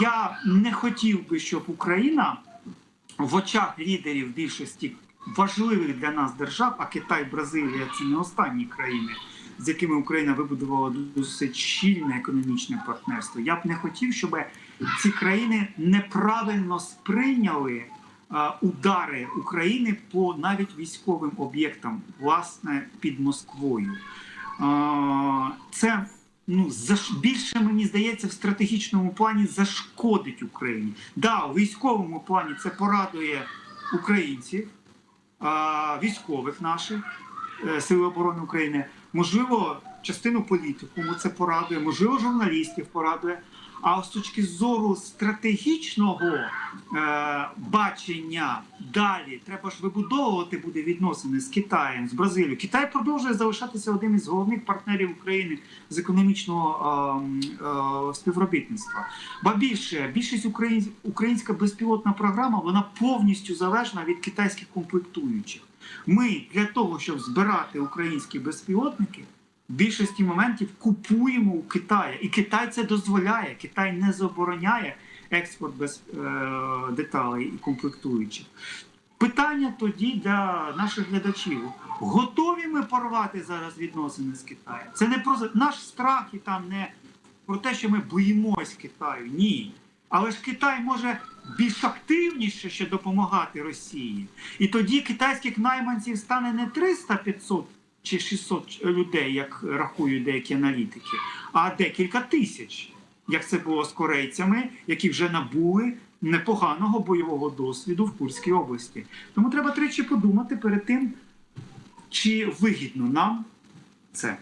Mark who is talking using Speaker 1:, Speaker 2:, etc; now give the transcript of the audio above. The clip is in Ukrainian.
Speaker 1: я не хотів би, щоб Україна в очах лідерів більшості важливих для нас держав, а Китай, Бразилія це не останні країни, з якими Україна вибудувала досить щільне економічне партнерство. Я б не хотів, щоб ці країни неправильно сприйняли е, удари України по навіть військовим об'єктам, власне, під Москвою. Е, Це ну, заш... більше мені здається в стратегічному плані зашкодить Україні. Да, у військовому плані це порадує українців, військових наших сил Сили оборони України. Можливо, частину політикуму це порадує, можливо, журналістів порадує. А з точки зору стратегічного е, бачення далі треба ж вибудовувати буде відносини з Китаєм, з Бразилією. Китай продовжує залишатися одним із головних партнерів України з економічного е, е, співробітництва. Ба більше більшість українсь, українська безпілотна програма вона повністю залежна від китайських комплектуючих. Ми для того, щоб збирати українські безпілотники, більшості моментів купуємо у Китаю. І Китай це дозволяє. Китай не забороняє експорт без е, деталей і комплектуючих. Питання тоді для наших глядачів: готові ми порвати зараз відносини з Китаєм? Це не про наш страх і там не про те, що ми боїмось Китаю. Ні. Але ж Китай може більш активніше ще допомагати Росії. І тоді китайських найманців стане не 300, 500 чи 600 людей, як рахують деякі аналітики, а декілька тисяч, як це було з корейцями, які вже набули непоганого бойового досвіду в Курській області. Тому треба тричі подумати перед тим, чи вигідно нам це.